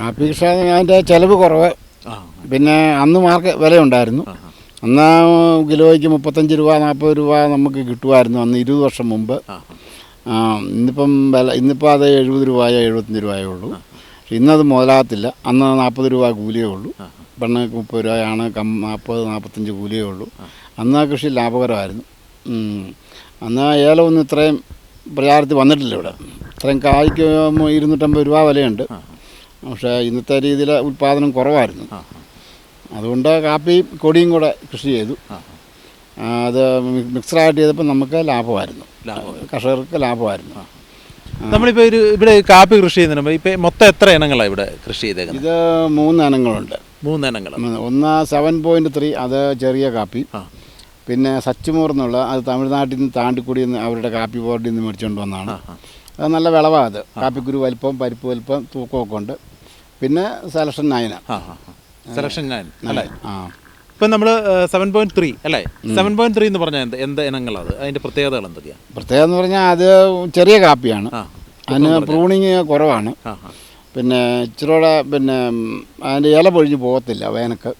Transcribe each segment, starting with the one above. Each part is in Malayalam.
കാപ്പി കൃഷി അതിന്റെ ചിലവ് കുറവ്. പിന്നെ അന്ന് മാർക്ക് വിലയുണ്ടായിരുന്നു. അന്ന് കിലോയ്ക്ക് മുപ്പത്തഞ്ച് രൂപ നാൽപ്പത് രൂപ നമുക്ക് കിട്ടുമായിരുന്നു അന്ന് ഇരുപത് വർഷം മുമ്പ്. ഇന്നിപ്പം വില ഇന്നിപ്പോൾ അത് എഴുപത് രൂപയോ എഴുപത്തഞ്ച് രൂപയോ ഉള്ളൂ. പക്ഷെ ഇന്നത് മുതലാകത്തില്ല. അന്ന് നാൽപ്പത് രൂപ കൂലിയേ ഉള്ളൂ. പെണ്ണ് മുപ്പത് രൂപയാണ് കം നാൽപ്പത് നാൽപ്പത്തഞ്ച് കൂലിയേ ഉള്ളൂ. അന്ന് ആ കൃഷി ലാഭകരമായിരുന്നു. അന്ന് ഏലമൊന്നും ഇത്രയും പ്രചാരത്തിൽ വന്നിട്ടില്ല ഇവിടെ. ഇത്രയും കായ്ക്ക് ഇരുന്നൂറ്റമ്പത് രൂപ വിലയുണ്ട്. പക്ഷേ ഇന്നത്തെ രീതിയിൽ ഉൽപ്പാദനം കുറവായിരുന്നു. അതുകൊണ്ട് കാപ്പി കൊടിയും കൂടെ കൃഷി ചെയ്തു. അത് മിക്സഡായിട്ട് ചെയ്തപ്പോൾ നമുക്ക് ലാഭമായിരുന്നു. ലാഭമായി. കർഷകർക്ക് ലാഭമായിരുന്നു. നമ്മളിപ്പോൾ ഒരു ഇവിടെ കാപ്പി കൃഷി ചെയ്യുന്നുണ്ട്. ഇപ്പം മൊത്തം എത്ര ഇനങ്ങളാണ് ഇവിടെ കൃഷി ചെയ്തേക്കുന്നത്? ഇത് മൂന്ന് ഇനങ്ങളുണ്ട്. മൂന്ന് ഇനങ്ങൾ ഒന്ന് സെവൻ പോയിന്റ് ത്രീ അത് ചെറിയ കാപ്പി. പിന്നെ സച്ചുമൂർ എന്നുള്ള അത് തമിഴ്നാട്ടിൽ നിന്ന് താണ്ടിക്കുടി നിന്ന് അവരുടെ കാപ്പി ബോർഡിൽ നിന്ന് മേടിച്ചുകൊണ്ട് വന്നതാണ്. അത് നല്ല വിളവാണ് അത്. കാപ്പിക്കുരു വലിപ്പം പരിപ്പ് വലിപ്പം തൂക്കമൊക്കെ ഉണ്ട്. പിന്നെ സെലക്ഷൻ നയന സെലക്ഷൻ നയൻ അല്ലേ? ഇപ്പം നമ്മൾ സെവൻ പോയിന്റ് ത്രീ അല്ലേ? സെവൻ പോയിന്റ് ത്രീ എന്ന് പറഞ്ഞാൽ എന്ത് എന്ത് ഇനങ്ങളത് അതിന്റെ പ്രത്യേകതകൾ എന്തൊക്കെയാണ് പ്രത്യേകത എന്ന് പറഞ്ഞാൽ അത് ചെറിയ കാപ്പിയാണ്. അതിന് പ്രൂണിങ് കുറവാണ്. പിന്നെ ഇച്ചിരൂടെ പിന്നെ അതിന്റെ ഇല പൊഴിഞ്ഞ് പോകത്തില്ല വേനക്ക്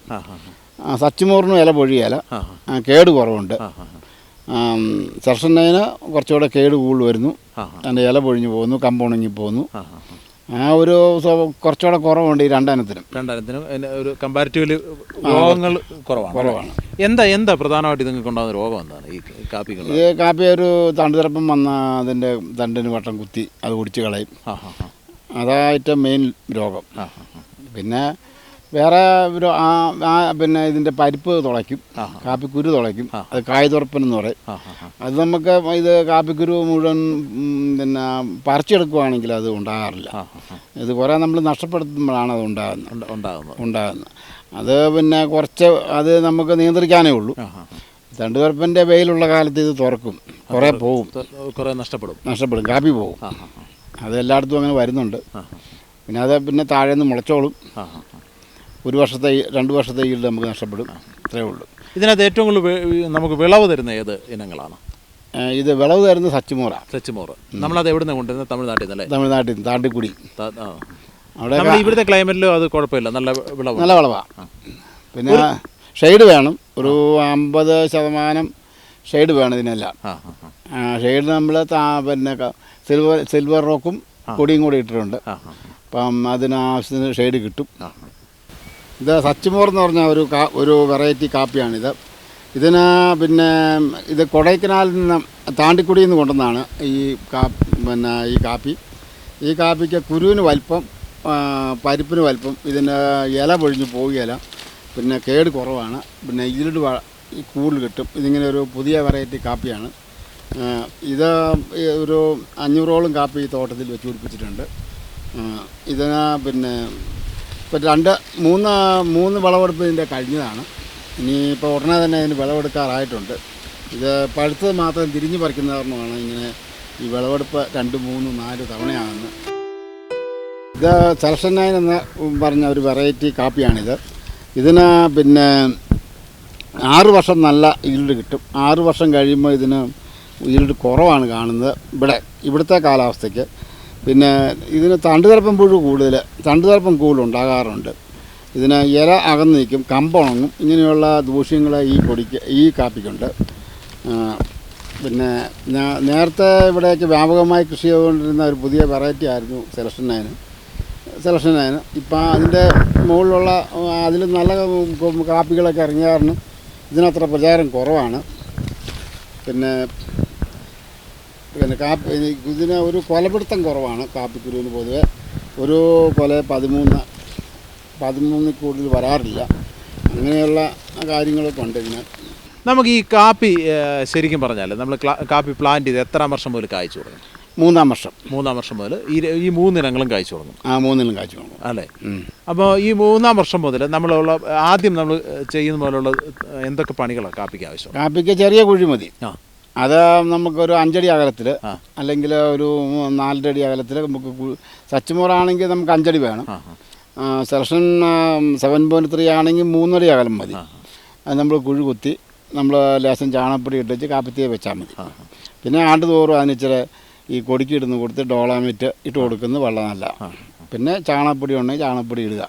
സച്ചുമോറിനും ഇല പൊഴിയല. കേട് കുറവുണ്ട്. ആ നയന് കുറച്ചുകൂടെ കേട് കൂടുതൽ വരുന്നു. അതിന്റെ ഇല പൊഴിഞ്ഞ് പോകുന്നു കമ്പുണങ്ങി പോകുന്നു. ആ ഒരു കുറച്ചുകൂടെ കുറവുണ്ട് ഈ രണ്ടെണ്ണത്തിനും. രണ്ടെണ്ണത്തിനും ഒരു കമ്പാരിറ്റീവ്ലി രോഗങ്ങൾ കുറവാണ് കുറവാണ്. എന്താ എന്താ പ്രധാനമായിട്ട് നിങ്ങൾക്ക് ഉണ്ടാകുന്ന രോഗം എന്താണ് ഈ കാപ്പി ഈ കാപ്പി ഒരു തണ്ടുതിരപ്പം വന്ന അതിന്റെ തണ്ടിന് വട്ടം കുത്തി അത് കുടിച്ച് കളയും. അതായിട്ട് മെയിൻ രോഗം. പിന്നെ വേറെ ഒരു ആ ആ പിന്നെ ഇതിന്റെ പരിപ്പ് തുളയ്ക്കും. കാപ്പിക്കുരു തുളയ്ക്കും. അത് കായ്തുറപ്പൻ എന്ന് പറയും അത് നമുക്ക് ഇത് കാപ്പിക്കുരു മുഴുവൻ പിന്നെ പറിച്ചെടുക്കുവാണെങ്കിൽ അത് ഉണ്ടാകാറില്ല. ഇത് കുറേ നമ്മൾ നഷ്ടപ്പെടുത്തുമ്പോഴാണ് അത് ഉണ്ടാകുന്നത്. ഉണ്ട്- ഉണ്ടാകുന്നത്. ഉണ്ടാകുന്നത്. അത് പിന്നെ കുറച്ച് അത് നമുക്ക് നിയന്ത്രിക്കാനേ ഉള്ളൂ. തണ്ടുകറുപ്പന്റെ വെയിലുള്ള കാലത്ത് ഇത് തുറക്കും. കുറേ പോവും. കുറേ നഷ്ടപ്പെടും. നഷ്ടപ്പെടും. കാപ്പി പോവും. അത് എല്ലായിടത്തും അങ്ങനെ വരുന്നുണ്ട്. പിന്നെ അത് പിന്നെ താഴെ നിന്ന് മുളച്ചോളും. ഒരു വർഷത്തെ രണ്ട് വർഷത്തെ ഈൽഡ് നമുക്ക് നഷ്ടപ്പെടും. അത്രേ ഉള്ളൂ. ഇതിനകത്ത് ഏറ്റവും കൂടുതൽ നമുക്ക് വിളവ് തരുന്ന ഏത് ഇനങ്ങളാണ്? ഇത് വിളവ് തരുന്ന സച്ചിമോറ. സച്ചിമോറ. നമ്മളത് എവിടെ നിന്ന് കൊണ്ടുവരുന്നത് തമിഴ്നാട്ടിൽ നിന്നല്ലേ? തമിഴ്നാട്ടിൽ നിന്ന് താണ്ടിക്കുടി. അവിടെ ഇവിടുത്തെ ക്ലൈമറ്റിലും അത് കുഴപ്പമില്ല. നല്ല വിളവ് നല്ല വിളവാണ് പിന്നെ ഷെയ്ഡ് വേണം. ഒരു അമ്പത് ശതമാനം ഷെയ്ഡ് വേണം ഇതിനെല്ലാം. ഷെയ്ഡ് നമ്മൾ പിന്നെ സിൽവർ സിൽവർ റോക്കും കൊടിയും കൂടി ഇട്ടിട്ടുണ്ട്. അപ്പം അതിന് ആവശ്യത്തിന് ഷെയ്ഡ് കിട്ടും. ഇത് സച്ചിമോർ എന്ന് പറഞ്ഞ ഒരു കാ ഒരു വെറൈറ്റി കാപ്പിയാണിത് ഇതിന് പിന്നെ ഇത് കൊടൈക്കനാലിൽ നിന്ന് താണ്ടിക്കുടിയിൽ നിന്ന് കൊണ്ടുവന്നാണ് ഈ കാ പിന്നെ ഈ കാപ്പി. ഈ കാപ്പിക്ക് കുരുവിന് വലിപ്പം പരിപ്പിന് വലിപ്പം ഇതിന് ഇല പൊഴിഞ്ഞ് പോവുകയില്ല പിന്നെ കേട് കുറവാണ്. പിന്നെ ഈൽഡ് കൂടുതൽ കിട്ടും. ഇതിങ്ങനെ ഒരു പുതിയ വെറൈറ്റി കാപ്പിയാണ് ഇത് ഒരു അഞ്ഞൂറോളം കാപ്പി ഈ തോട്ടത്തിൽ വെച്ച് പിടിപ്പിച്ചിട്ടുണ്ട്. ഇതിന് പിന്നെ ഇപ്പം രണ്ട് മൂന്ന് മൂന്ന് വിളവെടുപ്പ് ഇതിന്റെ കഴിഞ്ഞതാണ്. ഇനി ഇപ്പോൾ ഉടനെ തന്നെ ഇതിന് വിളവെടുക്കാറായിട്ടുണ്ട്. ഇത് പഴുത്തത് മാത്രം തിരിഞ്ഞു പറിക്കുന്ന കാരണമാണ് ഇങ്ങനെ ഈ വിളവെടുപ്പ് രണ്ട് മൂന്ന് നാല് തവണയാണെന്ന് ഇത് സെലക്ഷൻ നയൻ എന്ന് പറഞ്ഞ ഒരു വെറൈറ്റി കാപ്പിയാണിത്. ഇതിന് പിന്നെ ആറ് വർഷം നല്ല ഈൽഡ് കിട്ടും. ആറ് വർഷം കഴിയുമ്പോൾ ഇതിന് ഈൽഡ് കുറവാണ് കാണുന്നത്. ഇവിടെ ഇവിടുത്തെ കാലാവസ്ഥയ്ക്ക് പിന്നെ ഇതിന് തണ്ടുതരപ്പം പുഴു കൂടുതൽ തണ്ടുതരപ്പം കൂടുതൽ ഉണ്ടാകാറുണ്ട്. ഇതിന് ഇല അകന്ന് നിൽക്കും കമ്പുണങ്ങും ഇങ്ങനെയുള്ള ദൂഷ്യങ്ങൾ ഈ പൊടിക്ക് ഈ കാപ്പിക്കുണ്ട്. പിന്നെ ഞാൻ നേരത്തെ ഇവിടേക്ക് വ്യാപകമായി കൃഷി ചെയ്തുകൊണ്ടിരുന്ന ഒരു പുതിയ വെറൈറ്റി ആയിരുന്നു സെലക്ഷൻ നയന് സെലക്ഷൻ നയന് ഇപ്പം അതിന്റെ മുകളിലുള്ള അതിൽ നല്ല കാപ്പികളൊക്കെ ഇറങ്ങിയ കാരണം ഇതിനത്ര പ്രചാരം കുറവാണ്. പിന്നെ പിന്നെ കാപ്പി ഇതിന് ഒരു കൊലപിടുത്തം കുറവാണ് കാപ്പിക്കുരുവിന് പൊതുവെ. ഒരു കൊല പതിമൂന്ന് പതിമൂന്നിൽ കൂടുതൽ വരാറില്ല. അങ്ങനെയുള്ള കാര്യങ്ങളൊക്കെ ഉണ്ട് ഇതിന് നമുക്ക് ഈ കാപ്പി ശരിക്കും പറഞ്ഞാൽ നമ്മൾ കാപ്പി പ്ലാന്റ് ചെയ്ത് എത്രാം വർഷം മുതൽ കായ്ച്ചു തുടങ്ങും? മൂന്നാം വർഷം. മൂന്നാം വർഷം മുതൽ ഈ ഈ മൂന്നിനങ്ങളും കായ്ച്ചു തുടങ്ങും. ആ മൂന്നിനും കായ്ച്ചു തുടങ്ങും. അല്ലേ? അപ്പോൾ ഈ മൂന്നാം വർഷം മുതൽ നമ്മളുള്ള ആദ്യം നമ്മൾ ചെയ്യുന്ന പോലുള്ള എന്തൊക്കെ പണികളാണ് കാപ്പിക്ക് ആവശ്യം കാപ്പിക്ക് ചെറിയ കുഴി മതി ആ. അത് നമുക്കൊരു അഞ്ചടി അകലത്തിൽ അല്ലെങ്കിൽ ഒരു നാലര അടി അകലത്തിൽ നമുക്ക് സച്ചിമോറാണെങ്കിൽ നമുക്ക് അഞ്ചടി വേണം. സെലക്ഷൻ സെവൻ പോയിന്റ് ത്രീ ആണെങ്കിൽ മൂന്നടി അകലം മതി. അത് നമ്മൾ കുഴി കുത്തി നമ്മൾ ലേശം ചാണകപ്പൊടി ഇട്ടിച്ച് കാപ്പിത്തിയെ വെച്ചാൽ മതി. പിന്നെ ആണ്ട് തോറും അതിന് ഇച്ചിരി ഈ കൊടിക്ക് ഇടുന്ന് കൊടുത്ത് ഡോളാമിറ്റ് ഇട്ട് കൊടുക്കുന്നത് വെള്ളം നല്ല പിന്നെ ചാണകപ്പൊടി ഉണ്ടെങ്കിൽ ചാണകപ്പൊടി ഇടുക.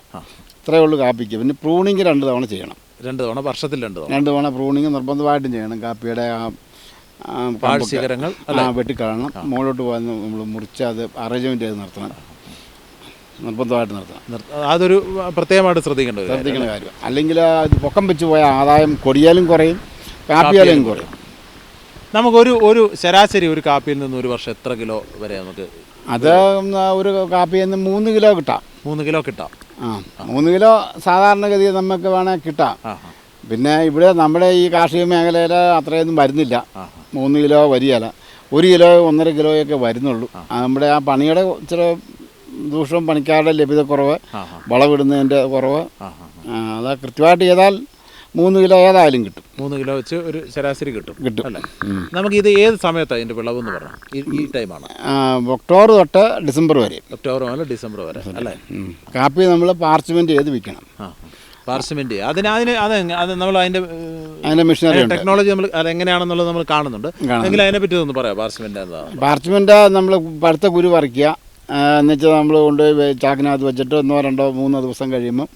ഇത്രയേ ഉള്ളൂ കാപ്പിക്ക്. പിന്നെ പ്രൂണിങ് രണ്ട് തവണ ചെയ്യണം. രണ്ട് തവണ വർഷത്തിൽ രണ്ട് തവണ. രണ്ട് തവണ പ്രൂണിങ് നിർബന്ധമായിട്ടും ചെയ്യണം. കാപ്പിയുടെ ആ പാഴ്ശിഖരങ്ങൾ ആ വെട്ടിക്കളയണം മുകളിലോട്ട് വന്ന് നമ്മൾ മുറിച്ച് അത് അറേഞ്ച്മെന്റ് ചെയ്ത് നിർത്തണം. നിർബന്ധമായിട്ട് നിർത്തണം. നിർത്ത- അതൊരു പ്രത്യേകമായിട്ട് ശ്രദ്ധിക്കേണ്ട ഒരു കാര്യം. അല്ലെങ്കിൽ പൊക്കം വെച്ച് പോയ ആദായം കൊടിയാലും കുറയും കാപ്പിയാലും കുറയും. നമുക്കൊരു ഒരു ശരാശരി ഒരു കാപ്പിയിൽ നിന്ന് ഒരു വർഷം എത്ര കിലോ വരെ നമുക്ക് അത് ഒരു കാപ്പിയിൽ നിന്ന് മൂന്ന് കിലോ കിട്ടാം. മൂന്ന് കിലോ കിട്ടാം. ആ മൂന്ന് കിലോ സാധാരണഗതിയിൽ നമുക്ക് വേണേൽ കിട്ടാം. പിന്നെ ഇവിടെ നമ്മുടെ ഈ കാർഷിക മേഖലയിൽ അത്രയൊന്നും വരുന്നില്ല. മൂന്ന് കിലോ വരികയില്ല ഒരു കിലോ ഒന്നര കിലോയൊക്കെ വരുന്നുള്ളൂ. നമ്മുടെ ആ പണിയുടെ ഇച്ചിരി ദൂഷ്യം പണിക്കാരുടെ ലഭ്യത കുറവ്. ആ വളവിടുന്നതിന്റെ കുറവ് അത് കൃത്യമായിട്ട് ചെയ്താൽ മൂന്ന് കിലോ ഏതായാലും കിട്ടും. മൂന്ന് കിലോ വെച്ച് ഒരു ശരാശരി കിട്ടും. കിട്ടും. അല്ലേ. നമുക്ക് ഇത് ഏത് സമയത്താണ് ഇതിന്റെ വിളവ് എന്ന് പറഞ്ഞാൽ ഈ ടൈമാണ്. ഒക്ടോബർ തൊട്ട് ഡിസംബർ വരെ. ഒക്ടോബർ മുതൽ ഡിസംബർ വരെ അല്ലേ? കാപ്പി നമ്മൾ പാർച്ച്മെന്റ് ചെയ്ത് വിൽക്കണം. ആ പാർശ്വമെന്റ് അതിന് അതിന് അത് അത് നമ്മൾ അതിന്റെ അതിന്റെ മെഷീനറി ടെക്നോളജി നമ്മൾ അത് എങ്ങനെയാണെന്നുള്ളത് നമ്മൾ കാണുന്നുണ്ട്. എങ്കിൽ അതിനെ പറ്റി ഒന്ന് പറയാം പാർസിമെന്റ് പാർസിമെന്റ് നമ്മൾ പഴുത്ത കുരു പറിക്കുക. എന്നുവെച്ചാൽ നമ്മൾ കൊണ്ടുപോയി ചാക്കിനകത്ത് വെച്ചിട്ട് ഒന്നോ രണ്ടോ മൂന്നോ ദിവസം കഴിയുമ്പോൾ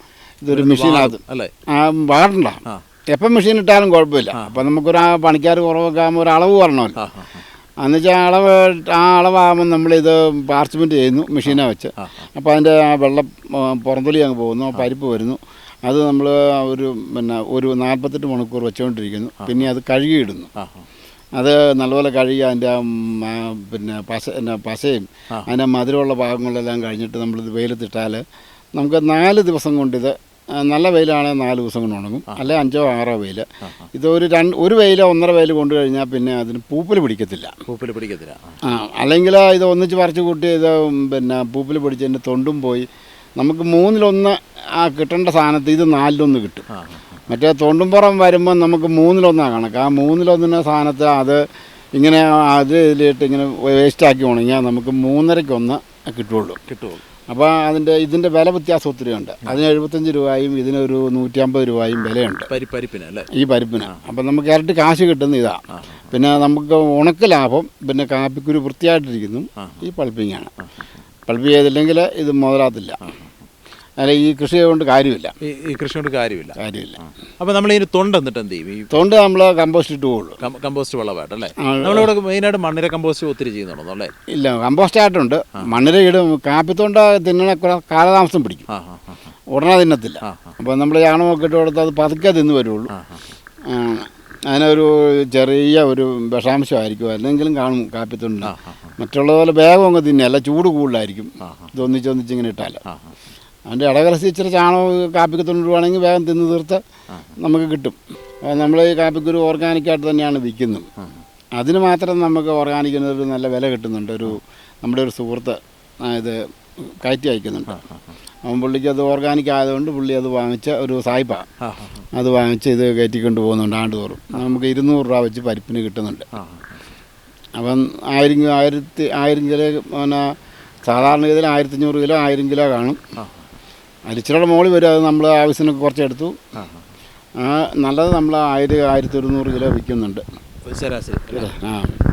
ഇതൊരു മെഷീനകത്ത് അല്ലേ? ആ വാടണ്ട എപ്പം മെഷീൻ ഇട്ടാലും കുഴപ്പമില്ല. അപ്പം നമുക്കൊരു ആ പണിക്കാർ കുറവൊക്കെ ആകുമ്പോൾ ഒരു അളവ് പറഞ്ഞല്ലോ. ആ. എന്നുവെച്ചാൽ അളവ് ആ അളവാകുമ്പോൾ നമ്മളിത് പാർച്ച്മെന്റ് ചെയ്യുന്നു മെഷീനെ വെച്ച്. അപ്പോൾ അതിന്റെ ആ വെള്ളം പുറന്തൊലി അങ്ങ് പോകുന്നു പരിപ്പ് വരുന്നു. അത് നമ്മൾ ഒരു പിന്നെ ഒരു നാൽപ്പത്തെട്ട് മണിക്കൂർ വെച്ചുകൊണ്ടിരിക്കുന്നു പിന്നെ അത് കഴുകിയിടുന്നു. അത് നല്ലപോലെ കഴുകി അതിന്റെ പിന്നെ പശ പിന്നെ പശയും. അതിന്റെ മധുരമുള്ള ഭാഗങ്ങളെല്ലാം കഴിഞ്ഞിട്ട് നമ്മളിത് വെയിലത്തിട്ടാൽ നമുക്ക് നാല് ദിവസം കൊണ്ടിത് നല്ല വെയിലാണെങ്കിൽ നാല് ദിവസം കൊണ്ട് ഉണങ്ങും. അല്ലെ അഞ്ചോ ആറോ വെയിൽ. ഇതൊരു രണ്ട് ഒരു വെയിലോ ഒന്നര വെയിൽ കൊണ്ടു കഴിഞ്ഞാൽ പിന്നെ അതിന് പൂപ്പൽ പിടിക്കത്തില്ല. പൂപ്പിൽ പിടിക്കത്തില്ല. ആ. ആ അല്ലെങ്കിൽ ഇത് ഒന്നിച്ച് പറിച്ചു കൂട്ടി ഇത് പിന്നെ പൂപ്പിൽ പിടിച്ചതിന്റെ തൊണ്ടും പോയി നമുക്ക് മൂന്നിലൊന്ന് ആ കിട്ടേണ്ട സാധനത്ത് ഇത് നാലിലൊന്ന് കിട്ടും. മറ്റേ തൊണ്ടുംപുറം വരുമ്പോൾ നമുക്ക് മൂന്നിലൊന്നാണ് കണക്ക് ആ മൂന്നിലൊന്നിന് സാധനത്തെ അത് ഇങ്ങനെ അത് ഇതിലിട്ട് ഇങ്ങനെ വേസ്റ്റാക്കി ഉണങ്ങിയാൽ നമുക്ക് മൂന്നരയ്ക്കൊന്ന് കിട്ടുള്ളൂ. കിട്ടുള്ളൂ. അപ്പോൾ അതിന്റെ ഇതിന്റെ വില വ്യത്യാസം ഒത്തിരി ഉണ്ട്. അതിന് എഴുപത്തഞ്ച് രൂപയും ഇതിനൊരു നൂറ്റി അമ്പത് രൂപയും വിലയുണ്ട്. പരി പരിപ്പിന് അല്ലേ? ഈ പരിപ്പിന്. അപ്പം നമുക്ക് ഇരട്ടി കാശ് കിട്ടുന്ന ഇതാണ് പിന്നെ നമുക്ക് ഉണക്ക് ലാഭം പിന്നെ കാപ്പിക്കുരു വൃത്തിയായിട്ടിരിക്കുന്നു. ഈ പൾപ്പിങ്ങാണ്. പൾപ്പ് ചെയ്തില്ലെങ്കിൽ ഇത് മുതലാത്തില്ല അല്ല ഈ കൃഷി കൊണ്ട് കാര്യമില്ല. ഈ കൃഷി കൊണ്ട് കാര്യമില്ല. കാര്യമില്ല. അപ്പോൾ നമ്മൾ ഇതിന് തൊണ്ട് എന്നിട്ട് എന്ത് ചെയ്യും? ഈ തൊണ്ട് നമ്മൾ കമ്പോസ്റ്റ് ഇട്ട് പോകുള്ളൂ. കമ്പോസ്റ്റ് വളമായിട്ട് അല്ലേ? ആ, നമ്മളിവിടെ മെയിനായിട്ട് മണ്ണിര കമ്പോസ്റ്റ് ഒത്തിരി ചെയ്യുന്നുണ്ടോ അല്ലേ? ഇല്ല കമ്പോസ്റ്റ് ആയിട്ടുണ്ട്. മണ്ണിര ഇടും. കാപ്പിത്തൊണ്ട തിന്നണ കുറെ കാലതാമസം പിടിക്കും. ഉടനെ തിന്നത്തില്ല. അപ്പോൾ നമ്മൾ ചാണകമൊക്കെ ഇട്ട് കൊടുത്ത് അത് പതുക്കെ തിന്ന് വരുള്ളൂ. അതിനൊരു ചെറിയ ഒരു വിഷാംശമായിരിക്കും. അല്ലെങ്കിലും കാണും ആ. മറ്റുള്ള പോലെ വേഗം അങ്ങ് തിന്നെയല്ല ചൂട് കൂടുതലായിരിക്കും. ആ, ഇത് ഇങ്ങനെ ഇട്ടാൽ അതിന്റെ ഇടകലസി ഇച്ചിരി ചാണകം കാപ്പിക്ക് തൊണ്ടിടുവാണെങ്കിൽ വേഗം തിന്ന് തീർത്ത് നമുക്ക് കിട്ടും. നമ്മൾ ഈ കാപ്പിക്കൊരു ഓർഗാനിക്കായിട്ട് തന്നെയാണ് വിൽക്കുന്നത്. അതിന് മാത്രം നമുക്ക് ഓർഗാനിക്കിന് ഒരു നല്ല വില കിട്ടുന്നുണ്ട്. ഒരു നമ്മുടെ ഒരു സുഹൃത്ത് ഇത് കയറ്റി അയക്കുന്നുണ്ട്. അവൻ പുള്ളിക്ക് അത് ഓർഗാനിക് ആയതുകൊണ്ട് പുള്ളി അത് വാങ്ങിച്ച ഒരു സായിപ്പാണ് അത് വാങ്ങിച്ച് ഇത് കയറ്റിക്കൊണ്ട് പോകുന്നുണ്ട് ആണ്ടുതോറും. നമുക്ക് ഇരുന്നൂറ് രൂപ വെച്ച് പരിപ്പിന് കിട്ടുന്നുണ്ട്. അപ്പം ആയിരം ആയിരത്തി ആയിരം കിലോ പിന്നെ സാധാരണഗതിയിൽ ആയിരത്തഞ്ഞൂറ് കിലോ ആയിരം കിലോ കാണും. അരിച്ചിലയുടെ മുകളിൽ വരും അത് നമ്മൾ ആവശ്യത്തിനൊക്കെ കുറച്ചെടുത്തു. നല്ലത് നമ്മൾ ആയിരം ആയിരത്തി ഒരുന്നൂറ് കിലോ വിൽക്കുന്നുണ്ട്. ശരാശരി. ആ.